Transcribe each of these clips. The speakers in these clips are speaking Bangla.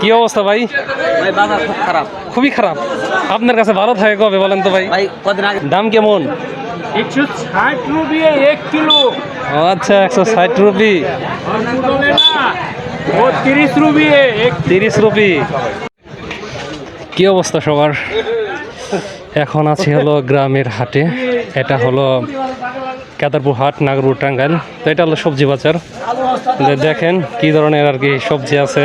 কি অবস্থা ভাই? খারাপ। খুবই খারাপ। আপনার কাছে ভালো থাকে কবে বলেন তো ভাই? দাম কেমন? আচ্ছা একশো ষাট রুপি। তিরিশ রুপি তিরিশ রুপি। কি অবস্থা সবার? এখন আছি হলো গ্রামের হাটে। এটা হলো কেদারপুর হাট নাগরপুর টাঙ্গাইল। তো এটা হলো সবজি বাজার। দেখেন কি ধরনের আর কি সবজি আছে।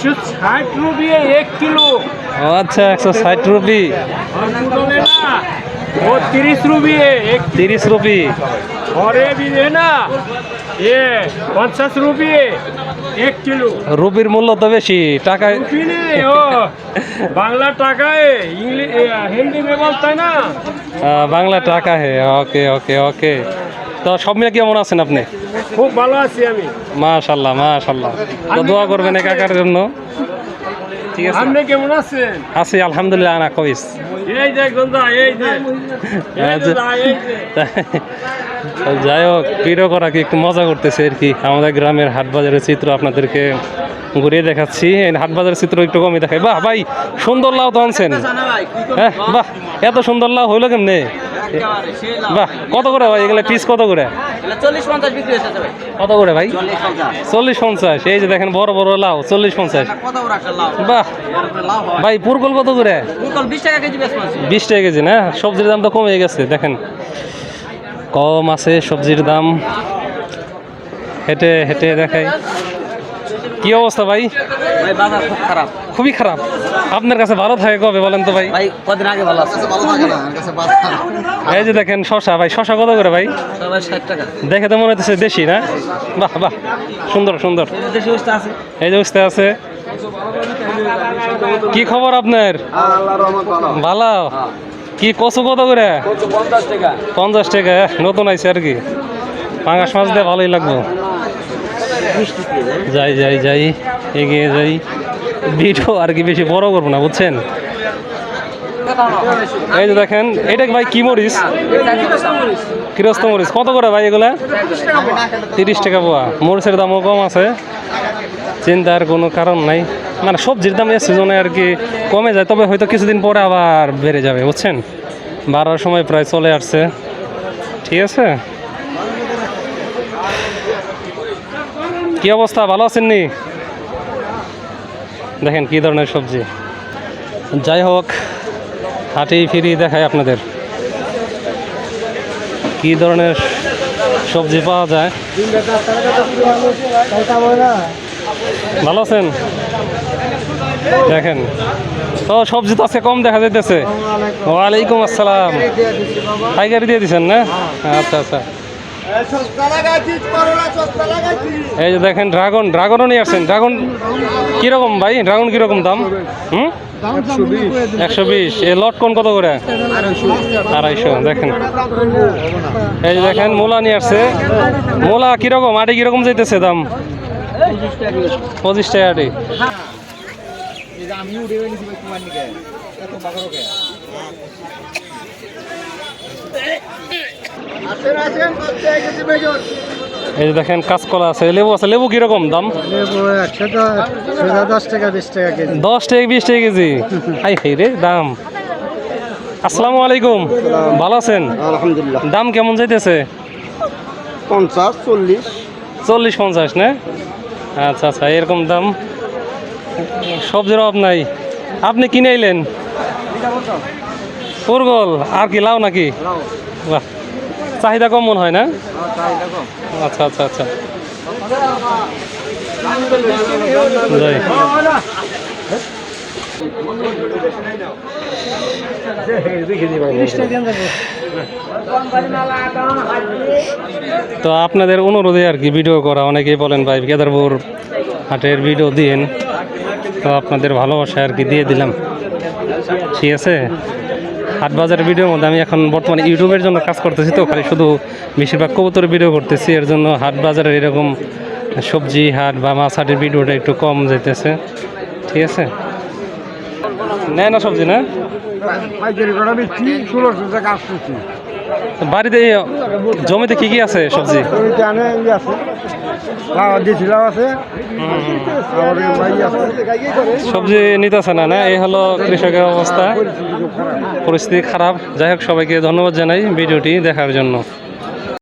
सौ साठ रुपये एक किलो ও আচ্ছা একশো ষাট রুপি और पुरोले ना वो तीस रुपये एक তিরিশ রুপি और ये भी है ना ये पचास रुपये एक किलो রুপির মূল্য তো বেশি টাকায় रुपी नहीं ओ बांग्ला टाका है इंग्लिश हिंदी में बोलता है ना আহ, বাংলা টাকা হে ওকে ওকে ওকে তো সব মিলে কেমন আছেন আপনি? খুব ভালো আছি আমি। মাশাল্লাহ মাশাল্লাহ তো দোয়া করবেন এই কাকার জন্য। ঠিক আছে। আপনি কেমন আছেন? আছি আলহামদুলিল্লাহ আনা কবিস এই যে গন্ধা এই যে। যাই হোক ভিডিও করা কি একটু মজা করতেছে আর কি। আমাদের গ্রামের হাট বাজারের চিত্র আপনাদেরকে ঘুরিয়ে দেখাচ্ছি। হাট বাজারের চিত্র একটু কমই দেখাই। বাহ ভাই সুন্দর লাউ তো আনছেন। হ্যাঁ বাহ এত সুন্দর লাউ হইল কেমনে? বাহ কত করে ভাই? এগুলো পিস কত করে? কত করে ভাই? চল্লিশ পঞ্চাশ। এই যে দেখেন বড় বড় লাউ চল্লিশ পঞ্চাশ। বাহ। ভাই পুরকল কত করে? বিশ টাকা কেজি না? সবজির দাম তো কমে গেছে দেখেন। কম আছে সবজির দাম। হেঁটে হেঁটে দেখাই। কি অবস্থা ভাই? ভাই বাজার খুব খারাপ। খুবই খারাপ। আপনার কাছে ভালো থাকে কবে বলেন তো ভাই? ভাই কদিন আগে ভালো আছে। ভালো থাকে না কাছে এই যে দেখেন শশা ভাই শশা কত করে ভাই? টাকা। দেখে তো মনে হচ্ছে দেশি না? বাহ বাহ সুন্দর সুন্দর। দেশি অবস্থা আছে। এই যে বুঝতে আছে। কি খবর আপনার? ভালো। ভালো? কি কচু কত করে? পঞ্চাশ টাকা। নতুন আইছে আর কি। পাঙ্গাস মাছ দিয়ে ভালোই লাগবো। যাই যাই যাই, এগিয়ে যাই। ভিডিও আর কি বেশি বড় করব না, বুঝছেন? এই যে দেখেন, এটা ভাই, কি মরিচ? কিরস্ত মরিচ। কত করে ভাই এগুলা? তিরিশ টাকা পোয়া। মরিচের দামও কম আছে। চিন্তার কোনো কারণ নাই। মানে সবজির দাম এই সিজনে আর কি কমে যায়, তবে হয়তো কিছুদিন পরে আবার বেড়ে যাবে, বুঝছেন? বাড়ার সময় প্রায় চলে আসছে। ঠিক আছে? কি অবস্থা? ভালো আছেন নি দেখেন কি ধরনের সবজি। যাই হোক হাটেই ফিরি দেখাই আপনাদের। কি ধরনের সবজি পাওয়া যায়? ভালো আছেন? দেখেন। তো সবজি তো আজকে কম দেখা যাইতেছে। ওয়ালাইকুম আসসালাম। পাইকারি দিয়ে দিচ্ছেন না? আচ্ছা আচ্ছা। এই যে দেখেন ড্রাগন, ড্রাগনও নিয়ে আসছেন। ড্রাগন কীরকম ভাই? ড্রাগন কীরকম দাম? হুম? একশো বিশ। এ লট কোন কত করে? আড়াইশো, দেখেন। এই যে দেখেন, মূলা নিয়ে আসছে। মোলা কীরকম? আটি কীরকম যাইতেছে দাম? পঁচিশ টাকা আটি। এই যে দেখেন কাঁচকলা আছে। লেবু আছে। লেবু কীরকম দাম? দশ টাকা বিশ টাকা কেজি। দশ টাকা বিশ টাকা কেজি? হাই হাই রে দাম। আসসালামু আলাইকুম। ভালো আছেন? আলহামদুলিল্লাহ। দাম কেমন যাইতেছে? পঞ্চাশ চল্লিশ। চল্লিশ পঞ্চাশ না? আচ্ছা আচ্ছা এরকম দাম। সবজির অভাব নাই। আপনি কিনে আইলেন? পুরগল আর কি লাও নাকি? বাহ চাহিদা কম মনে হয় না? আচ্ছা আচ্ছা আচ্ছা। তো আপনাদের অনুরোধে আর কি ভিডিও করা অনেকেই বলেন ভাই কেদারপুর হাটের ভিডিও দিন তো আপনাদের ভালোবাসা আর কি দিয়ে দিলাম। ঠিক আছে? হাট বাজারের ভিডিওর মধ্যে আমি এখন বর্তমানে ইউটিউবের জন্য কাজ করতেছি তো খালি শুধু বেশিরভাগ কবুতরের ভিডিও করতেছি এর জন্য হাট বাজারের এরকম সবজি হাট বা মাছ হাটের ভিডিওটা একটু কম যাইতেছে। ঠিক আছে? নেয় না সবজি না? বাড়িতে জমিতে কি কি আছে সবজি? সবজি নিতেছে না না? এই হলো কৃষকের অবস্থা। পরিস্থিতি খারাপ। যাই হোক, সবাইকে ধন্যবাদ জানাই ভিডিওটি দেখার জন্য।